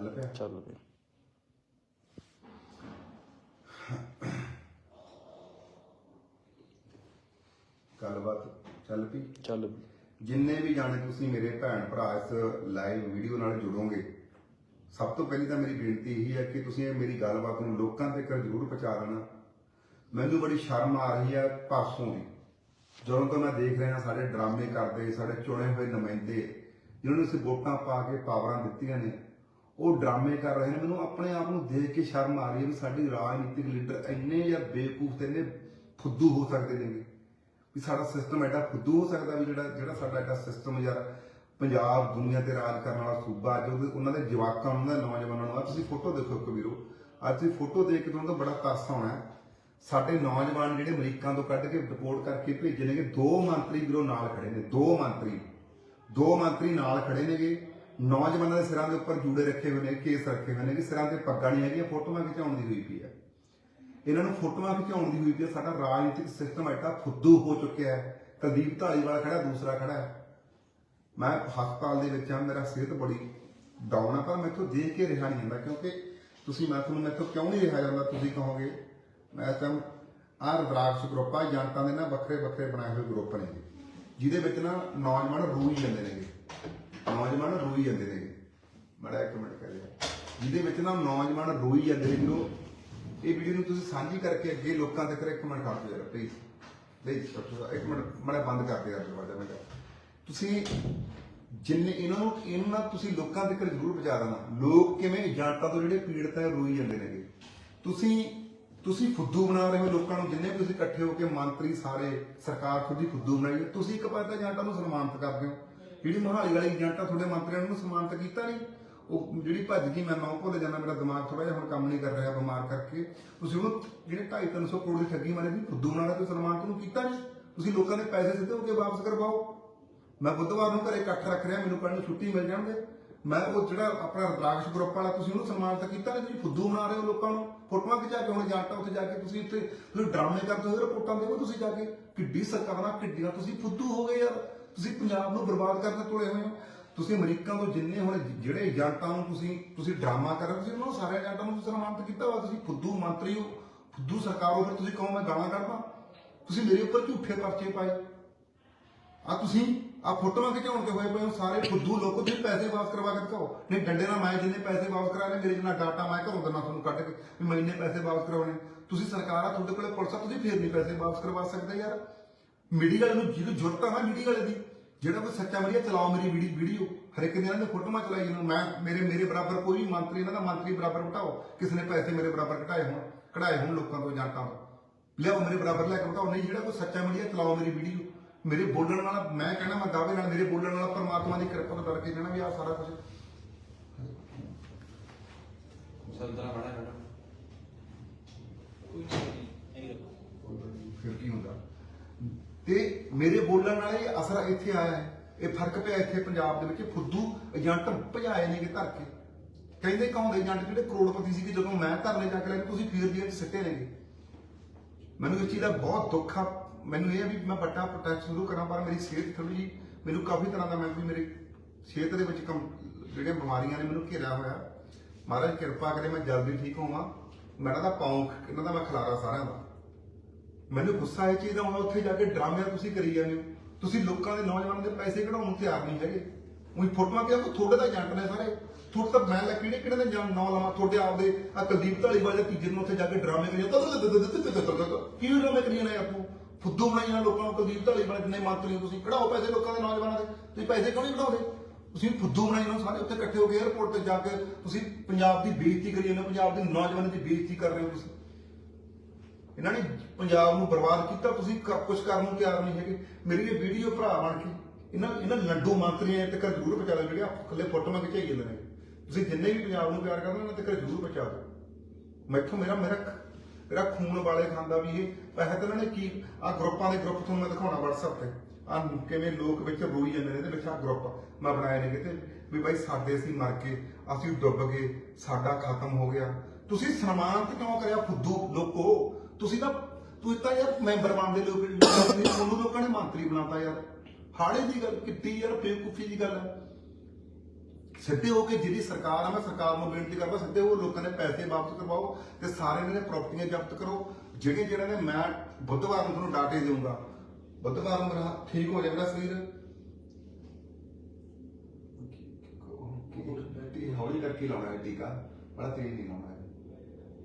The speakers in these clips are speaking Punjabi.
ਚੱਲ ਪਿਆ। ਚੱਲ ਪਿਆ। ਗੱਲਬਾਤ ਚੱਲ ਪਈ। ਚੱਲ ਪਈ। ਜਿੰਨੇ ਵੀ ਜਾਣੇ ਤੁਸੀਂ ਮੇਰੇ ਭੈਣ ਭਰਾ ਇਸ ਲਾਈਵ ਵੀਡੀਓ ਨਾਲ ਜੁੜੋਗੇ ਸਭ ਤੋਂ ਪਹਿਲੀ ਤਾਂ ਮੇਰੀ ਬੇਨਤੀ ਇਹੀ ਹੈ ਕਿ ਤੁਸੀਂ ਇਹ ਮੇਰੀ ਗੱਲਬਾਤ ਨੂੰ ਲੋਕਾਂ ਤੱਕ ਜ਼ਰੂਰ ਪਹੁੰਚਾ ਦੇਣਾ। ਮੈਨੂੰ ਬੜੀ ਸ਼ਰਮ ਆ ਰਹੀ ਹੈ ਪਾਸੋਂ ਦੀ। ਜਦੋਂ ਤੋਂ ਮੈਂ ਦੇਖ ਰਿਹਾ ਸਾਡੇ ਡਰਾਮੇ ਕਰਦੇ ਸਾਡੇ ਚੁਣੇ ਹੋਏ ਨੁਮਾਇੰਦੇ ਜਿਨ੍ਹਾਂ ਨੂੰ ਅਸੀਂ ਵੋਟਾਂ ਪਾ ਕੇ ਪਾਵਰਾਂ ਦਿੱਤੀਆਂ ਨੇ ਉਹ ਡਰਾਮੇ ਕਰ ਰਹੇ ਨੇ। ਮੈਨੂੰ ਆਪਣੇ ਆਪ ਨੂੰ ਦੇਖ ਕੇ ਸ਼ਰਮ ਆ ਰਹੀ ਹੈ ਵੀ ਸਾਡੀ ਰਾਜਨੀਤਿਕ ਲੀਡਰ ਇੰਨੇ ਜਾਂ ਬੇਵਕੂਫ ਤੇ ਇੰਨੇ ਫੁੱਦੂ ਹੋ ਸਕਦੇ ਨੇਗੇ ਵੀ। ਸਾਡਾ ਸਿਸਟਮ ਐਡਾ ਫੁੱਦੂ ਹੋ ਸਕਦਾ ਵੀ ਜਿਹੜਾ ਜਿਹੜਾ ਸਾਡਾ ਐਡਾ ਸਿਸਟਮ ਯਾਰ ਪੰਜਾਬ ਦੁਨੀਆ ਤੇ ਰਾਜ ਕਰਨ ਵਾਲਾ ਸੂਬਾ ਅੱਜ ਉਹਨਾਂ ਦੇ ਜਵਾਕਾਂ ਨੂੰ, ਉਹਨਾਂ ਦੇ ਨੌਜਵਾਨਾਂ ਨੂੰ। ਆ ਤੁਸੀਂ ਫੋਟੋ ਦੇਖੋ ਇੱਕ ਵੀਰੋ। ਅੱਜ ਤੁਸੀਂ ਫੋਟੋ ਦੇਖ ਕੇ ਤੁਹਾਨੂੰ ਤਾਂ ਬੜਾ ਤਰਸ ਆਉਣਾ ਸਾਡੇ ਨੌਜਵਾਨ ਜਿਹੜੇ ਅਮਰੀਕਾ ਤੋਂ ਕੱਢ ਕੇ ਰਿਪੋਰਟ ਕਰਕੇ ਭੇਜੇ ਨੇਗੇ, ਦੋ ਮੰਤਰੀ ਵੀਰੋ ਨਾਲ ਖੜੇ ਨੇ। ਦੋ ਮੰਤਰੀ। ਦੋ ਮੰਤਰੀ ਨਾਲ ਖੜੇ ਨੇਗੇ। ਨੌਜਵਾਨਾਂ ਦੇ ਸਿਰਾਂ ਦੇ ਉੱਪਰ ਜੂੜੇ ਰੱਖੇ ਹੋਏ ਨੇ, ਕੇਸ ਰੱਖੇ ਹੋਏ ਨੇ ਕਿ ਸਿਰਾਂ ਤੇ ਪੱਗਾਂ ਨਹੀਂ ਹੈਗੀਆਂ, ਫੋਟੋਆਂ ਖਿਚਾਉਣ ਦੀ ਹੋਈ ਪਈ ਹੈ ਇਹਨਾਂ ਨੂੰ ਫੋਟੋਆਂ ਖਿਚਾਉਣ ਦੀ ਹੋਈ ਪਈ ਹੈ ਸਾਡਾ ਰਾਜਨੀਤਿਕ ਸਿਸਟਮ ਐਡਾ ਫੁੱਦੂ ਹੋ ਚੁੱਕਿਆ ਹੈ। ਕੁਲਦੀਪ ਢਾਲੀਵਾਲ ਖੜਾ, ਦੂਸਰਾ ਖੜਾ ਹੈ। ਮੈਂ ਹਸਪਤਾਲ ਦੇ ਵਿੱਚ ਆ ਮੇਰਾ ਸਿਹਤ ਬੜੀ ਡਾਊਨ ਆ, ਪਰ ਮੈਂ ਮੈਥੋਂ ਦੇਖ ਕੇ ਰਿਹਾ ਨਹੀਂ ਜਾਂਦਾ, ਕਿਉਂਕਿ ਤੁਸੀਂ ਮੈਂ ਤੁਹਾਨੂੰ ਮੈਥੋਂ ਕਿਉਂ ਨਹੀਂ ਰਿਹਾ ਜਾਂਦਾ, ਤੁਸੀਂ ਕਹੋਗੇ? ਮੈਂ ਤਾਂ ਆਹ ਰੁਦਰਾਕਸ਼ ਗਰੁੱਪ ਆ ਜਨਤਾ ਦੇ ਨਾ ਵੱਖਰੇ ਵੱਖਰੇ ਬਣਾਏ ਹੋਏ ਗਰੁੱਪ ਨੇ। ਜਿਹਦੇ ਵਿੱਚ ਨਾ ਨੌਜਵਾਨ ਰੋਈ ਜਾਂਦੇ ਨੇਗੇ। ਨੌਜਵਾਨ ਰੋਈ ਜਾਂਦੇ ਨੇਗੇ ਮੜਾ ਇੱਕ ਮਿੰਟ ਕਹਿ ਲਿਆ ਜਿਹਦੇ ਵਿੱਚ ਨਾ ਨੌਜਵਾਨ ਰੋਈ ਜਾਂਦੇ ਨੇ ਜੋ ਇਹ ਵੀਡੀਓ ਨੂੰ ਤੁਸੀਂ ਸਾਂਝੀ ਕਰਕੇ ਅੱਗੇ ਲੋਕਾਂ ਤੱਕ ਇੱਕ ਮਿੰਟ ਕਰ ਦਿਓ ਯਾਰ ਪਲੀਜ਼ ਪਲੀਜ਼ ਇੱਕ ਮਿੰਟ, ਮੜਾ ਬੰਦ ਕਰ ਦਿਓ ਦਰਵਾਜ਼ਾ, ਮੈਂ ਤੁਸੀਂ ਜਿੰਨੇ ਇਹਨਾਂ ਨੂੰ, ਇਹਨਾਂ ਤੁਸੀਂ ਲੋਕਾਂ ਤੱਕ ਜ਼ਰੂਰ ਪਹੁੰਚਾ ਦੇਣਾ। ਲੋਕ ਕਿਵੇਂ ਏਜੰਟਾਂ ਤੋਂ ਜਿਹੜੇ ਪੀੜਤ ਹੈ ਰੋਈ ਜਾਂਦੇ ਨੇਗੇ ਤੁਸੀਂ ਤੁਸੀਂ ਫੁੱਦੂ ਬਣਾ ਰਹੇ ਹੋ ਲੋਕਾਂ ਨੂੰ, ਜਿੰਨੇ ਵੀ ਤੁਸੀਂ ਇਕੱਠੇ ਹੋ ਕੇ ਮੰਤਰੀ ਸਾਰੇ, ਸਰਕਾਰ ਖੁਦ ਹੀ ਫੁੱਦੂ ਬਣਾਈ ਤੁਸੀਂ ਇੱਕ ਪਾਸੇ ਤਾਂ ਏਜੰਟਾਂ ਨੂੰ ਸਨਮਾਨਿਤ ਕਰਦੇ ਹੋ। ਜਿਹੜੀ ਮੋਹਾਲੀ ਵਾਲੀ ਏਜੰਟਾਂ ਤੁਹਾਡੇ ਮੰਤਰੀਆਂ ਨੂੰ ਸਨਮਾਨਿਤ ਕੀਤਾ ਨਹੀਂ। ਉਹ ਜਿਹੜੀ ਭੱਜ ਗਈ, ਮੈਂ ਨਾਮ ਭੁੱਲ ਜਾਂਦਾ, ਮੇਰਾ ਦਿਮਾਗ ਥੋੜਾ ਜਿਹਾ ਹੁਣ ਕੰਮ ਨਹੀਂ ਕਰ ਰਿਹਾ ਬਿਮਾਰ ਕਰਕੇ। ਤੁਸੀਂ ਉਹਨੂੰ ਜਿਹੜੇ 2.5 300 ਕਰੋੜ ਦੀ ਠੱਗੀ ਮਾਰੀ ਸੀ ਫੁੱਦੂ ਬਣਾ ਕੇ ਸਨਮਾਨਿਤ ਨੂੰ ਕੀਤਾ ਨਹੀਂ। ਤੁਸੀਂ ਲੋਕਾਂ ਦੇ ਪੈਸੇ ਸਿੱਧੇ ਹੋ ਕੇ ਵਾਪਸ ਕਰਵਾਓ। ਮੈਂ ਬੁੱਧਵਾਰ ਨੂੰ ਘਰੇ ਇਕੱਠ ਰੱਖ ਰਿਹਾ, ਮੈਨੂੰ ਕੱਲ ਨੂੰ ਛੁੱਟੀ ਮਿਲ ਜਾਣਗੇ। ਮੈਂ ਉਹ ਜਿਹੜਾ ਆਪਣਾ ਰਾਕਸ਼ ਗਰੁੱਪ ਵਾਲਾ, ਤੁਸੀਂ ਉਹਨੂੰ ਸਨਮਾਨਿਤ ਕੀਤਾ ਨਹੀਂ, ਤੁਸੀਂ ਫੁੱਦੂ ਬਣਾ ਰਹੇ ਹੋ ਲੋਕਾਂ ਨੂੰ। ਫੋਟੋਆਂ ਖਿਚਾ ਕੇ ਹੁਣ ਜਾਂਟਾ ਉੱਥੇ ਜਾ ਕੇ ਤੁਸੀਂ ਇੱਥੇ, ਤੁਸੀਂ ਡਰਾਮੇ ਕਰਦੇ ਹੋ ਰਿਪੋਰਟਾਂ ਦੇਵੋ ਤੁਸੀਂ ਜਾ ਕੇ। ਕਿੱਡੀ ਸਰਕਾਰਾਂ ਕਿੱਡੀਆਂ ਤੁਸੀਂ ਫੁੱਦੂ ਹੋ ਗਏ ਯਾਰ। ਤੁਸੀਂ ਪੰਜਾਬ ਨੂੰ ਬਰਬਾਦ ਕਰਨ ਤੁਲੇ ਹੋਏ ਹੋ? ਤੁਸੀਂ ਅਮਰੀਕਾ ਤੋਂ ਜਿੰਨੇ ਹੁਣ ਜਿਹੜੇ ਏਜੰਟਾਂ ਨੂੰ ਤੁਸੀਂ ਤੁਸੀਂ ਡਰਾਮਾ ਕਰ ਰਹੇ ਹੋ, ਤੁਸੀਂ ਉਹਨਾਂ ਸਾਰੇ ਏਜੰਟਾਂ ਨੂੰ ਤੁਸੀਂ ਸਨਮਾਨਿਤ ਕੀਤਾ ਵਾ। ਤੁਸੀਂ ਫੁੱਦੂ ਮੰਤਰੀ ਹੋ, ਫੁੱਦੂ ਸਰਕਾਰ ਹੋ, ਫਿਰ ਤੁਸੀਂ ਕਹੋ ਮੈਂ ਗਾਲਾਂ ਕੱਢਦਾ। ਤੁਸੀਂ ਮੇਰੇ ਉੱਪਰ ਝੂਠੇ ਪਰਚੇ ਪਾਏ। ਆ ਤੁਸੀਂ ਆ ਫੋਟੋਆਂ ਖਿਚਾਉਣ ਤੇ ਹੋਏ ਪਏ ਹੋ, ਸਾਰੇ ਫੁੱਦੂ ਲੋਕ ਤੁਸੀਂ ਪੈਸੇ ਵਾਪਸ ਕਰਵਾ ਕੇ ਦਿਖਾਓ। ਨਹੀਂ, ਡੰਡੇ ਨਾਲ ਮੈਂ ਜਿੰਨੇ ਪੈਸੇ ਵਾਪਸ ਕਰਾ ਰਹੇ ਮੇਰੇ ਜਿੰਨਾ ਡਾਟਾ ਮੈਂ ਘਰੋਂ ਦਿੰਦਾ ਤੁਹਾਨੂੰ ਕੱਢ ਕੇ ਵੀ ਮੈਂ ਇੰਨੇ ਪੈਸੇ ਵਾਪਸ ਕਰਵਾਉਣੇ ਤੁਸੀਂ ਸਰਕਾਰ ਆ, ਤੁਹਾਡੇ ਕੋਲੇ ਪੁਲਿਸ ਆ, ਤੁਸੀਂ ਫੇਰ ਨਹੀਂ ਪੈਸੇ ਵਾਪਸ ਕਰਵਾ ਸਕਦੇ ਯਾਰ। ਮੀਡੀਆ ਵਾਲੇ ਨੂੰ ਜਿਹਨੂੰ ਜ਼ਰੂਰਤ ਆ ਨਾ ਮੀਡੀਆ ਵਾਲੇ ਦੀ। ਜਿਹੜਾ ਕੋਈ ਸੱਚਾ ਮੀਡੀਆ ਚਲਾਓ ਮੇਰੀ ਵੀਡੀ- ਵੀਡੀਓ ਹਰ ਇੱਕ ਦਿਨ ਦੇ ਫੋਟੋਆਂ ਚਲਾਈ ਜਿਹਨੂੰ ਮੈਂ ਮੇਰੇ ਮੇਰੇ ਬਰਾਬਰ ਕੋਈ ਵੀ ਮੰਤਰੀ ਇਹਨਾਂ ਦਾ ਮੰਤਰੀ ਬਰਾਬਰ ਘਟਾਓ। ਕਿਸੇ ਨੇ ਪੈਸੇ ਮੇਰੇ ਬਰਾਬਰ ਘਟਾਏ ਹੋਣ ਕਢਾਏ ਹੋਣ ਲੋਕਾਂ ਤੋਂ ਜਾਂਟਾਂ ਤੋਂ। ਲਿਆਓ ਮੇਰੇ ਬਰਾਬਰ ਲੈ ਕੇ ਘਟਾਓ ਨਹੀਂ ਜਿਹੜਾ ਕੋਈ ਸੱਚਾ ਮੀਡੀਆ ਚਲਾਓ ਮੇਰੀ ਵੀਡੀਓ ਮੇਰੇ ਬੋਲਣ ਨਾਲ ਮੈਂ ਕਹਿੰਦਾ ਮੈਂ ਦਾਅਵੇ ਨਾਲ ਮੇਰੇ ਬੋਲਣ ਨਾਲ ਪਰਮਾਤਮਾ ਦੀ ਕਿਰਪਾ ਤੋਂ ਡਰ ਕੇ ਕਹਿਣਾ ਵੀ ਆ ਸਾਰਾ ਕੁਝ ਸੰਤਰਾ ਬਣਾ ਬਣਾ ਫਿਰ ਕੀ ਹੁੰਦਾ? ਤੇ ਮੇਰੇ ਬੋਲਣ ਨਾਲ ਇਹ ਅਸਰ ਇੱਥੇ ਆਇਆ ਹੈ। ਇਹ ਫ਼ਰਕ ਪਿਆ ਇੱਥੇ ਪੰਜਾਬ ਦੇ ਵਿੱਚ। ਫੁੱਦੂ ਏਜੰਟ ਭਜਾਏ ਨੇਗੇ ਧਰ ਕੇ। ਕਹਿੰਦੇ ਕੌਣ ਏਜੰਟ ਜਿਹੜੇ ਕਰੋੜਪਤੀ ਸੀ ਕਿ ਜਦੋਂ ਮੈਂ ਧਰਨੇ ਜਾ ਕੇ ਲੈ ਤੁਸੀਂ ਫੇਰ ਜੇਲ੍ਹ ਸਿੱਟੇ ਨੇਗੇ। ਮੈਨੂੰ ਇਸ ਚੀਜ਼ ਦਾ ਬਹੁਤ ਦੁੱਖ ਆ। ਮੈਨੂੰ ਇਹ ਆ ਵੀ ਮੈਂ ਵੱਡਾ ਪ੍ਰੋਟੈਕਟ ਸ਼ੁਰੂ ਕਰਾਂ, ਪਰ ਮੇਰੀ ਸਿਹਤ ਥੋੜੀ ਜੀ ਮੈਨੂੰ ਕਾਫੀ ਤਰ੍ਹਾਂ ਦਾ ਮੈਂ ਵੀ ਮੇਰੀ ਸਿਹਤ ਦੇ ਵਿੱਚ ਕਮ, ਜਿਹੜੀਆਂ ਬਿਮਾਰੀਆਂ ਨੇ, ਮੈਨੂੰ ਘੇਰਿਆ ਹੋਇਆ। ਮਹਾਰਾਜ ਕਿਰਪਾ ਕਰੇ ਮੈਂ ਜਲਦੀ ਠੀਕ ਹੋਵਾਂ। ਮੇਰਾ ਦਾ ਪੌਂਖ, ਇਹਨਾਂ ਦਾ ਮੈਂ ਖਿਲਾਰਾ ਸਾਰਿਆਂ ਦਾ। ਮੈਨੂੰ ਗੁੱਸਾ ਇਹ ਚੀਜ਼ ਦਾ ਆਉਂਦਾ ਉੱਥੇ ਜਾ ਕੇ ਡਰਾਮੇ ਤੁਸੀਂ ਕਰੀ ਜਾਂਦੇ ਹੋ। ਤੁਸੀਂ ਲੋਕਾਂ ਦੇ ਨੌਜਵਾਨਾਂ ਦੇ ਪੈਸੇ ਕਢਾਉਣ ਨੂੰ ਤਿਆਰ ਨਹੀਂ ਹੈਗੇ। ਉਹੀ ਫੋਟੋਆਂ ਕਿਹਾ ਕਿ ਤੁਹਾਡੇ ਦਾ ਜੰਟ ਨੇ ਸਾਰੇ। ਤੁਹਾਡੇ ਤਾਂ ਮੈਂ ਲੈ ਕਿਹੜੇ ਕਿਹੜੇ ਦੇ ਜਾਂ ਨਾਂ ਲਵਾਂ ਤੁਹਾਡੇ ਆਪਦੇ ਆ ਕੁਲਦੀਪ ਢਾਲੀਵਾਲ ਦੇ ਤੀਜੇ ਨੂੰ ਉੱਥੇ ਜਾ ਕੇ ਡਰਾਮੇ ਕਰੀ ਜਾਂਦਾ। ਕੀ ਡਰਾਮੇ ਕਰੀ ਜਾਂਦੇ ਆਪੋ ਫੁੱਦੂ ਬਣਾਈ ਜਾਂਦੇ ਲੋਕਾਂ ਨੂੰ ਕੁਲਦੀਪ ਢਾਲੀਵਾਲ ਜਿੰਨੇ ਮੰਤਰੀ ਹੋ ਤੁਸੀਂ। ਕਢਾਓ ਪੈਸੇ ਲੋਕਾਂ ਦੇ ਨੌਜਵਾਨਾਂ ਦੇ। ਤੁਸੀਂ ਪੈਸੇ ਕਿਉਂ ਨਹੀਂ ਕਢਾਉਂਦੇ? ਤੁਸੀਂ ਫੁੱਦੂ ਬਣਾਈ ਜਾਂਦੇ ਸਾਰੇ। ਉੱਥੇ ਇਕੱਠੇ ਹੋ ਕੇ 에어ਪੋਰਟ ਤੇ ਜਾ ਕੇ ਤੁਸੀਂ ਪੰਜਾਬ ਦੀ ਬੇਇੱਜ਼ਤੀ ਕਰੀ ਜਾਂਦੇ ਹੋ। ਪੰਜਾਬ ਦੇ ਨੌਜਵਾਨਾਂ ਦੀ ਬੇਇੱਜ਼ਤੀ ਕਰ ਰਹੇ ਹੋ ਤੁਸੀਂ। ਇਹਨਾਂ ਨੇ ਪੰਜਾਬ ਨੂੰ ਬਰਬਾਦ ਕੀਤਾ, ਤੁਸੀਂ ਕੁਝ ਕਰਨ ਨੂੰ ਤਿਆਰ ਨਹੀਂ ਹੈਗੇ। ਮੇਰੀ ਇਹ ਵੀਡੀਓ ਭਰਾ ਬਣ ਕੇ, ਇਹਨਾਂ ਇਹਨਾਂ ਲੰਡੂ ਮੰਤਰੀਆਂ ਤੱਕ ਜ਼ਰੂਰ ਪਹੁੰਚਾ ਦਿਓ ਜਿਹੜੇ ਥੱਲੇ ਫੋਟੋਆਂ ਖਿਚਾਈ ਜਾਂਦੇ ਨੇ। ਤੁਸੀਂ ਜਿੰਨੇ ਵੀ ਪੰਜਾਬ ਨੂੰ ਪਿਆਰ ਕਰਦੇ ਉਹਨਾਂ ਤੱਕ ਜ਼ਰੂਰ ਪਹੁੰਚਾ ਦਿਓ। ਮੈਥੋਂ ਮੇਰਾ ਮੇਰਾ ਮੇਰਾ ਖੂਨ ਵਾਲੇ ਖਾਂਦਾ ਵੀ ਇਹ, ਪੈਸੇ ਤਾਂ ਇਹਨਾਂ ਨੇ ਕੀ ਆ ਗਰੁੱਪਾਂ ਦੇ ਗਰੁੱਪ ਤੁਹਾਨੂੰ ਮੈਂ ਦਿਖਾਉਣਾ WhatsApp ਤੇ। ਆ ਕਿਵੇਂ ਲੋਕ ਵਿੱਚ ਰੋਈ ਜਾਂਦੇ ਨੇ ਤੇ ਵਿੱਚ ਆ ਗਰੁੱਪ ਮੈਂ ਬਣਾਏ ਨੇ ਕਿਤੇ, ਵੀ ਬਾਈ ਸਾਡੇ ਅਸੀਂ ਮਰ ਕੇ ਅਸੀਂ ਡੁੱਬ ਗਏ, ਸਾਡਾ ਖਤਮ ਹੋ ਗਿਆ। ਤੁਸੀਂ ਸਨਮਾਨਿਤ ਕਿਉਂ ਕਰਿਆ ਫੁੱਦੂ ਲੋਕੋ? ਤੁਸੀਂ ਤਾਂ ਤੁਸੀਂ ਤਾਂ ਯਾਰ ਮੈਂਬਰ ਬਣਦੇ ਲੋਕ ਤੁਹਾਨੂੰ ਲੋਕਾਂ ਨੇ ਮੰਤਰੀ ਬਣਾਤਾ ਯਾਰ। ਹਾੜੇ ਦੀ ਗੱਲ ਕਿੱਡੀ ਯਾਰ ਬੇਵਕੂਫੀ ਦੀ ਗੱਲ ਹੈ। ਸਿੱਧੇ ਹੋ ਕੇ ਜਿਹੜੀ ਸਰਕਾਰ ਆ ਮੈਂ ਸਰਕਾਰ ਨੂੰ ਬੇਨਤੀ ਕਰਦਾ ਸਿੱਧੇ ਹੋ ਲੋਕਾਂ ਦੇ ਪੈਸੇ ਵਾਪਸ ਕਰਵਾਓ ਤੇ ਸਾਰੇ ਇਹਨਾਂ ਦੇ ਪ੍ਰਾਪਰਟੀਆਂ ਜ਼ਬਤ ਕਰੋ। ਜਿਹੜੇ ਜਿਹੜੇ ਨੇ ਮੈਂ ਬੁੱਧਵਾਰ ਨੂੰ ਤੁਹਾਨੂੰ ਡਾਟੇ ਦੇਵਾਂਗਾ ਬੁੱਧਵਾਰ ਨੂੰ ਮੇਰਾ ਠੀਕ ਹੋ ਜਾਏਗਾ ਸਰੀਰ? ਹੌਲੀ ਕਰਕੇ ਲਾਉਣਾ ਹੈ ਟੀਕਾ ਬੜਾ ਤੇਜ਼ ਨਹੀਂ ਲਾਉਣਾ ਹੈ।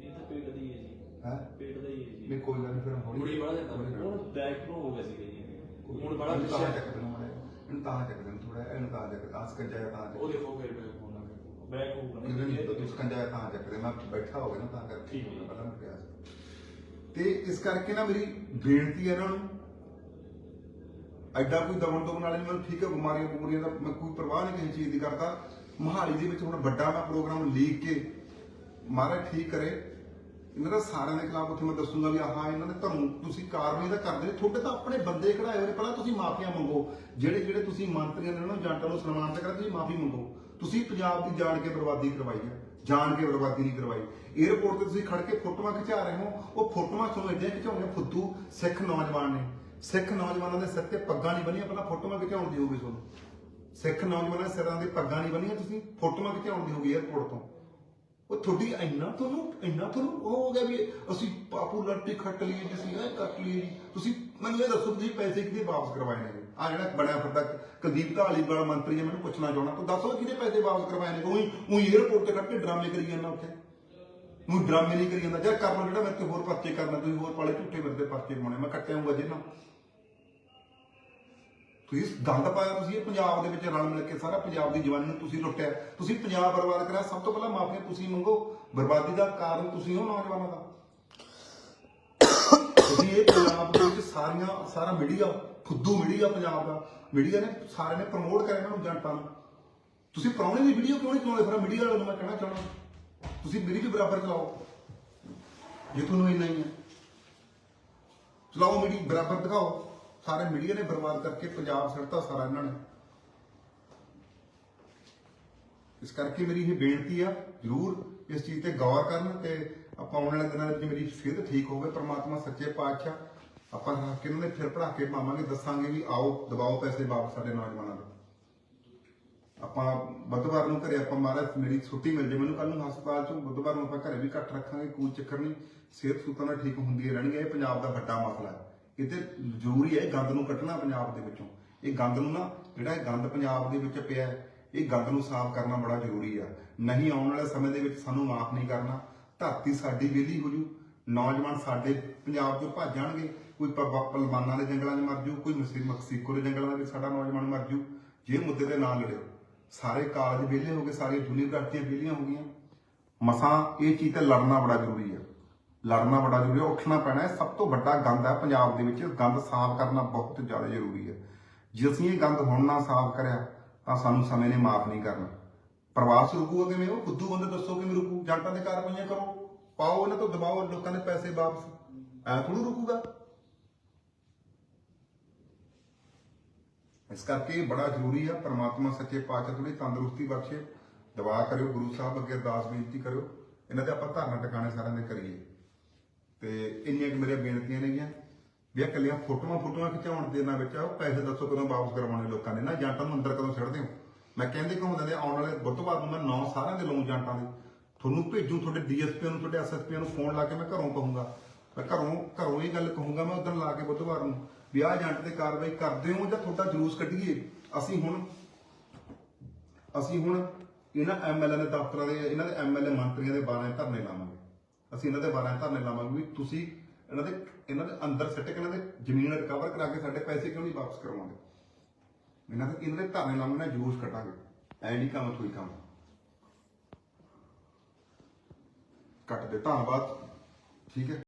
ਇਹ ਤਾਂ ਪੇਟ ਦੀ ਹੈ ਜੀ। ਹੈ? ਪੇਟ ਦਾ ਹੀ ਹੈ ਜੀ। ਨਹੀਂ ਕੋਈ ਗੱਲ ਨਹੀਂ ਫਿਰ ਹੌਲੀ ਕੁੜੀ ਬੜਾ ਜਾਂਦਾ ਹੁਣ ਬੈਕ ਨੂੰ ਹੋ ਗਿਆ ਸੀਗਾ ਜੀ ਹੁਣ ਬੜਾ ਤਾਂ ਚੱਕ ਦੇਣਾ ਮਾੜਾ। ਇਹਨੂੰ ਤਾਂ ਚੱਕ ਦੇਣਾ ਥੋੜਾ ਇਹਨੂੰ ਤਾਂ ਚੱਕ ਆਸ ਕਰ ਜਾਇਆ ਤਾਂ ਚੱਕ ਉਹ ਦੇਖੋ ਫਿਰ ਆ ਗਿਆ ਬੈਕ ਹੋਊਗਾ ਨਹੀਂ ਤੁਸੀਂ ਕੰਜਾ ਤਾਂ ਚੱਕ ਦੇ ਮੈਂ ਬੈਠਾ ਹੋ ਗਿਆ ਨਾ ਤਾਂ ਕਰਕੇ ਠੀਕ ਹੈ। ਪਹਿਲਾਂ ਮੈਂ ਸੀ। ਤੇ ਇਸ ਕਰਕੇ ਨਾ ਮੇਰੀ ਬੇਨਤੀ ਹੈ ਇਹਨਾਂ ਨੂੰ ਐਡਾ ਕੋਈ ਦਮਨ ਦਮਨ ਵਾਲੇ ਮੈਨੂੰ ਠੀਕ ਹੈ ਬਿਮਾਰੀਆਂ ਬੁਮਾਰੀਆਂ ਦਾ ਮੈਂ ਕੋਈ ਪਰਵਾਹ ਨਹੀਂ ਕਿਸੇ ਚੀਜ਼ ਦੀ ਕਰਦਾ। ਮਹਾਲੀ ਦੇ ਵਿੱਚ ਹੁਣ ਵੱਡਾ ਮੈਂ ਪ੍ਰੋਗਰਾਮ ਲੀਕ ਕੇ ਮਹਾਰਾਜ ਠੀਕ ਕਰੇ। ਇਹਨਾਂ ਦਾ ਸਾਰਿਆਂ ਦੇ ਖਿਲਾਫ ਉੱਥੇ ਮੈਂ ਦੱਸੂਗਾ ਵੀ ਆਹ ਇਹਨਾਂ ਨੇ ਤੁਹਾਨੂੰ ਤੁਸੀਂ ਕਾਰਵਾਈ ਤਾਂ ਕਰਦੇ ਤੁਹਾਡੇ ਤਾਂ ਆਪਣੇ ਬੰਦੇ ਖੜਾਏ ਹੋਏ ਨੇ, ਪਹਿਲਾਂ ਤੁਸੀਂ ਮਾਫੀਆਂ ਮੰਗੋ। ਜਿਹੜੇ ਜਿਹੜੇ ਤੁਸੀਂ ਮੰਤਰੀਆਂ ਨੇ ਉਹਨਾਂ ਜੰਟਾਂ ਨੂੰ ਸਨਮਾਨਿਤ ਕਰਿਆ, ਤੁਸੀਂ ਮਾਫੀ ਮੰਗੋ। ਤੁਸੀਂ ਪੰਜਾਬ ਦੀ ਜਾਣ ਕੇ ਬਰਬਾਦੀ ਕਰਵਾਈ ਹੈ। ਜਾਣ ਕੇ ਬਰਬਾਦੀ ਨਹੀਂ ਕਰਵਾਈ। 에어ਪੋਰਟ ਤੇ ਤੁਸੀਂ ਖੜ ਕੇ ਫੋਟੋਆਂ ਖਿਚਾ ਰਹੇ ਹੋ। ਉਹ ਫੋਟੋਆਂ ਤੁਹਾਨੂੰ ਇੱਦਾਂ ਖਿਚਾਉਣੀਆਂ ਫੁੱਦੂ ਸਿੱਖ ਨੌਜਵਾਨ ਨੇ। ਸਿੱਖ ਨੌਜਵਾਨਾਂ ਦੇ ਸਿਰ ਤੇ ਪੱਗਾਂ ਨਹੀਂ ਬੰਨੀਆਂ, ਪਹਿਲਾਂ ਫੋਟੋਆਂ ਖਿਚਾਉਣ ਦੀ ਹੋਊਗੀ ਤੁਹਾਨੂੰ। ਸਿੱਖ ਨੌਜਵਾਨਾਂ ਦੇ ਸਿਰਾਂ ਦੀ ਪੱਗਾਂ ਨਹੀਂ ਬੰਨੀਆਂ ਤੁਸੀਂ, ਫੋਟੋਆਂ ਖਿਚਾਉਣ ਦੀ ਹੋਊਗੀ 에어ਪੋਰਟ ਤੋਂ। ਉਹ ਤੁਹਾਡੀ ਇੰਨਾ ਤੁਹਾਨੂੰ ਇੰਨਾ ਤੁਹਾਨੂੰ ਉਹ ਹੋ ਗਿਆ ਵੀ ਅਸੀਂ ਪਾਪੂਲਰਟੀ ਖੱਟ ਲਈ ਜੀ ਅਸੀਂ ਇਹ ਕੱਟ ਲਈ। ਜੀ ਤੁਸੀਂ ਮੈਨੂੰ ਇਹ ਦੱਸੋ ਤੁਸੀਂ ਪੈਸੇ ਕਿਹਦੇ ਵਾਪਸ ਕਰਵਾਏ ਨੇ? ਆ ਜਿਹੜਾ ਬਣਿਆ ਫਰਦਾ ਕੁਲਦੀਪ ਢਾਲੀ ਵਾਲਾ ਮੰਤਰੀ ਹੈ, ਮੈਨੂੰ ਪੁੱਛਣਾ ਚਾਹਣਾ ਤੂੰ ਦੱਸੋ ਕਿਹਦੇ ਪੈਸੇ ਵਾਪਸ ਕਰਵਾਏ ਨੇ? ਉਹੀ ਉਹੀ 에어ਪੋਰਟ ਤੇ ਕੱਟ ਕੇ ਡਰਾਮੇ ਕਰੀ ਜਾਂਦਾ ਉੱਥੇ। ਨੂੰ ਡਰਾਮੇ ਨਹੀਂ ਕਰੀ ਜਾਂਦਾ। ਜੇ ਕਰਨਾ ਜਿਹੜਾ ਮੇਰੇ ਤੇ ਹੋਰ ਪਰਚੇ ਕਰਨਾ, ਤੁਸੀਂ ਹੋਰ ਪਾਲੇ ਝੂਠੇ ਮੇਰੇ ਤੇ ਪਰਚੇ ਪਾਉਣੇ। ਮੈਂ ਕੱਟਿਆ ਹੂੰਗਾ ਜਿਹਨਾਂ ਤੁਸੀਂ ਗੰਦ ਪਾਇਆ ਤੁਸੀਂ ਇਹ ਪੰਜਾਬ ਦੇ ਵਿੱਚ ਰਲ ਮਿਲ ਕੇ ਸਾਰਾ ਪੰਜਾਬ ਦੀ ਜਵਾਨੀ ਨੂੰ ਤੁਸੀਂ ਲੁੱਟਿਆ। ਤੁਸੀਂ ਪੰਜਾਬ ਬਰਬਾਦ ਕਰਿਆ, ਸਭ ਤੋਂ ਪਹਿਲਾਂ ਮਾਫ਼ੀ ਤੁਸੀਂ ਮੰਗੋ, ਬਰਬਾਦੀ ਦਾ ਕਾਰਨ ਤੁਸੀਂ ਹੋ ਨੌਜਵਾਨਾਂ ਦਾ। ਤੁਸੀਂ ਇਹ ਪੰਜਾਬ ਦੇ ਵਿੱਚ ਸਾਰੀਆਂ, ਸਾਰਾ ਮੀਡੀਆ, ਫੁੱਦੂ ਮੀਡੀਆ ਪੰਜਾਬ ਦਾ। ਮੀਡੀਆ ਨੇ ਸਾਰੇ ਨੇ ਪ੍ਰਮੋਟ ਕਰਿਆ ਇਹਨਾਂ ਨੂੰ ਜਨਤਾ ਨੂੰ ਤੁਸੀਂ ਪ੍ਰਾਹੁਣੇ ਦੀ ਵੀਡੀਓ ਕਿਉਂ ਨਹੀਂ ਚਲਾਉਂਦੇ? ਫਿਰ ਮੀਡੀਆ ਵਾਲਿਆਂ ਨੂੰ ਮੈਂ ਕਹਿਣਾ ਚਾਹਣਾ ਤੁਸੀਂ ਮੇਰੀ ਵੀ ਬਰਾਬਰ ਚਲਾਓ। ਜੇ ਤੁਹਾਨੂੰ ਇੰਨਾ ਹੀ ਹੈ। ਚਲਾਓ ਮੀਡੀਆ, ਬਰਾਬਰ ਦਿਖਾਓ। ਸਾਰੇ ਮੀਡੀਆ ਨੇ ਬਰਬਾਦ ਕਰਕੇ ਪੰਜਾਬ ਸਿਰਤਾ ਸਾਰਾ ਇਹਨਾਂ ਨੇ। ਇਸ ਕਰਕੇ ਮੇਰੀ ਇਹ ਬੇਨਤੀ ਆ, ਜਰੂਰ ਇਸ ਚੀਜ਼ ਤੇ ਗੌਰ ਕਰਨ ਤੇ ਆਪਾਂ ਆਉਣ ਵਾਲੇ ਦਿਨਾਂ ਵਿੱਚ ਮੇਰੀ ਸਿਹਤ ਠੀਕ ਹੋਵੇ, ਪ੍ਰਮਾਤਮਾ ਸੱਚੇ ਪਾਤਸ਼ਾਹ, ਆਪਾਂ ਰੱਖ ਇਹਨਾਂ ਦੇ ਫਿਰ ਪੜਾ ਕੇ ਪਾਵਾਂਗੇ, ਦੱਸਾਂਗੇ ਵੀ ਆਓ, ਦਬਾਓ ਪੈਸੇ ਵਾਪਸ ਸਾਡੇ ਨੌਜਵਾਨਾਂ ਨੂੰ। ਆਪਾਂ ਬੁੱਧਵਾਰ ਨੂੰ ਘਰੇ ਆਪਾਂ ਮਹਾਰਾਜ ਮੇਰੀ ਛੁੱਟੀ ਮਿਲ ਜੇ, ਮੈਨੂੰ ਕੱਲ ਨੂੰ ਹਸਪਤਾਲ ਚੋਂ ਬੁੱਧਵਾਰ ਨੂੰ ਆਪਾਂ ਘਰੇ ਵੀ ਘੱਟ ਰੱਖਾਂਗੇ, ਕੋਈ ਚੱਕਰ ਨਹੀਂ, ਸਿਹਤ ਸੂਤਾਂ ਨਾਲ ਠੀਕ ਹੁੰਦੀ ਰਹਿਣਗੇ ਇਹ ਪੰਜਾਬ ਦਾ ਵੱਡਾ ਮਸਲਾ ਹੈ। ਇਹ ਤੇ ਜ਼ਰੂਰੀ ਹੈ ਗੰਦ ਨੂੰ ਕੱਟਣਾ ਪੰਜਾਬ ਦੇ ਵਿੱਚੋਂ। ਇਹ ਗੰਦ ਨੂੰ ਨਾ ਜਿਹੜਾ ਇਹ ਗੰਦ ਪੰਜਾਬ ਦੇ ਵਿੱਚ ਪਿਆ ਹੈ, ਇਹ ਗੰਦ ਨੂੰ ਸਾਫ਼ ਕਰਨਾ ਬੜਾ ਜ਼ਰੂਰੀ ਆ। ਨਹੀਂ ਆਉਣ ਵਾਲੇ ਸਮੇਂ ਦੇ ਵਿੱਚ ਸਾਨੂੰ ਮਾਫ ਨਹੀਂ ਕਰਨਾ। ਧਰਤੀ ਸਾਡੀ ਵਿਹਲੀ ਹੋ ਜੂ। ਨੌਜਵਾਨ ਸਾਡੇ ਪੰਜਾਬ ਤੋਂ ਭੱਜ ਜਾਣਗੇ। ਕੋਈ ਪਲਵਾਨਾਂ ਦੇ ਜੰਗਲਾਂ 'ਚ ਮਰ ਜੂ ਕੋਈ ਮਸੀ ਮਕਸੀਕੋ ਦੇ ਜੰਗਲਾਂ ਦੇ ਵਿੱਚ ਸਾਡਾ ਨੌਜਵਾਨ ਮਰ ਜੂ। ਜੇ ਮੁੱਦੇ ਤੇ ਨਾ ਲੜਿਓ। ਸਾਰੇ ਕਾਲਜ ਵਿਹਲੇ ਹੋ ਗਏ ਸਾਰੀਆਂ ਯੂਨੀਵਰਸਿਟੀਆਂ ਵਿਹਲੀਆਂ ਹੋ ਗਈਆਂ। ਮਸਾਂ ਇਹ ਚੀਜ਼ ਤੇ ਲੜਨਾ ਬੜਾ ਜ਼ਰੂਰੀ ਹੈ ਲੜਨਾ ਬੜਾ ਜ਼ਰੂਰੀ ਹੈ, ਉੱਠਣਾ ਪੈਣਾ ਹੈ। ਸਭ ਤੋਂ ਵੱਡਾ ਗੰਦ ਹੈ ਪੰਜਾਬ ਦੇ ਵਿੱਚ, ਗੰਦ ਸਾਫ਼ ਕਰਨਾ ਬਹੁਤ ਜ਼ਿਆਦਾ ਜ਼ਰੂਰੀ ਹੈ। ਜੇ ਅਸੀਂ ਇਹ ਗੰਦ ਹੁਣ ਨਾ ਸਾਫ਼ ਕਰਿਆ, ਤਾਂ ਸਾਨੂੰ ਸਮੇਂ ਨੇ ਮਾਫ ਨਹੀਂ ਕਰਨਾ। ਪ੍ਰਵਾਸ ਰੁਕੂਗਾ ਕਿਵੇਂ ਉਹ ਖੁੱਦੂ ਬੰਦੇ ਦੱਸੋ ਕਿਵੇਂ ਰੁਕੂ, ਜੰਟਾਂ ਦੇ ਕਾਰਵਾਈਆਂ ਕਰੋ। ਪਾਓ ਇਹਨਾਂ ਤੋਂ, ਦਬਾਓ, ਲੋਕਾਂ ਦੇ ਪੈਸੇ ਵਾਪਸ। ਐ ਥੋੜੂ ਰੁਕੂਗਾ। ਇਸ ਕਰਕੇ ਇਹ ਬੜਾ ਜ਼ਰੂਰੀ ਆ ਪ੍ਰਮਾਤਮਾ ਸੱਚੇ ਪਾਤਸ਼ਾਹ ਥੋੜੀ ਤੰਦਰੁਸਤੀ ਬਖਸ਼ੇ। ਦੁਆ ਕਰਿਓ, ਗੁਰੂ ਸਾਹਿਬ ਅੱਗੇ ਅਰਦਾਸ ਬੇਨਤੀ ਕਰਿਓ। ਇਹਨਾਂ ਦੇ ਆਪਾਂ ਧਰਨਾ ਟਿਕਾਣੇ ਸਾਰਿਆਂ ਦੇ ਕਰੀਏ। ਤੇ ਇੰਨੀਆਂ ਕਿ ਮੇਰੀਆਂ ਬੇਨਤੀਆਂ ਨੇਗੀਆਂ ਵੀ ਇਹ ਕੱਲੀਆਂ ਫੋਟੋਆਂ ਫੋਟੋਆਂ ਖਿਚਾਉਣ ਦੇ ਨਾਲ ਵਿੱਚ ਉਹ ਪੈਸੇ ਦੱਸੋ ਕਦੋਂ ਵਾਪਸ ਕਰਵਾਉਣੇ ਲੋਕਾਂ ਨੇ, ਨਾ ਏਜੰਟਾਂ ਨੂੰ ਅੰਦਰ ਕਦੋਂ ਛੱਡਦੇ ਹੋ? ਮੈਂ ਕਹਿੰਦੇ ਕਿਉਂ ਹੁੰਦੇ ਆਉਣ ਵਾਲੇ ਬੁੱਧਵਾਰ ਨੂੰ ਮੈਂ ਨੌ ਸਾਰਿਆਂ ਦੇ ਲਾਉਂ ਏਜੰਟਾਂ ਦੇ। ਤੁਹਾਨੂੰ ਭੇਜੂ, ਤੁਹਾਡੇ ਡੀਐਸਪੀ ਨੂੰ, ਤੁਹਾਡੇ ਐਸਐਸਪੀ ਨੂੰ ਫੋਨ ਲਾ ਕੇ ਮੈਂ ਘਰੋਂ ਕਹੂੰਗਾ। ਮੈਂ ਘਰੋਂ ਘਰੋਂ ਇਹ ਗੱਲ ਕਹੂੰਗਾ, ਮੈਂ ਉਦੋਂ ਲਾ ਕੇ ਬੁੱਧਵਾਰ ਨੂੰ ਵੀ ਆਹ ਏਜੰਟ ਤੇ ਕਾਰਵਾਈ ਕਰਦੇ ਹੋ ਜਾਂ ਤੁਹਾਡਾ ਜਲੂਸ ਕੱਢੀਏ? ਅਸੀਂ ਹੁਣ ਅਸੀਂ ਹੁਣ ਇਹਨਾਂ ਐਮਐਲਏ ਦੇ ਦਫ਼ਤਰਾਂ ਦੇ, ਇਹਨਾਂ ਦੇ ਐਮਐਲਏ ਮੰਤਰੀਆਂ ਦੇ 12 ਧਰਨੇ ਲਾਵਾਂਗੇ। ਅਸੀਂ ਇਹਨਾਂ ਦੇ 12 ਧਰਨੇ ਲਾਵਾਂਗੇ ਵੀ ਤੁਸੀਂ ਇਹਨਾਂ ਦੇ ਇਹਨਾਂ ਦੇ ਅੰਦਰ ਸਿੱਟ ਕੇ ਇਹਨਾਂ ਦੇ ਜ਼ਮੀਨ ਰਿਕਵਰ ਕਰਾ ਕੇ ਸਾਡੇ ਪੈਸੇ ਕਿਉਂ ਨਹੀਂ ਵਾਪਸ ਕਰਵਾਉਂਦੇ? ਇਹਨਾਂ ਦੇ ਇਹਨਾਂ ਦੇ ਧਰਨੇ ਲਾਵਾਂਗੇ ਨਾ ਜਲੂਸ ਕੱਟਾਂਗੇ। ਐ ਨਹੀਂ ਕੰਮ, ਕੋਈ ਕੰਮ। ਕੱਟ ਦੇ, ਧੰਨਵਾਦ। ਠੀਕ ਹੈ।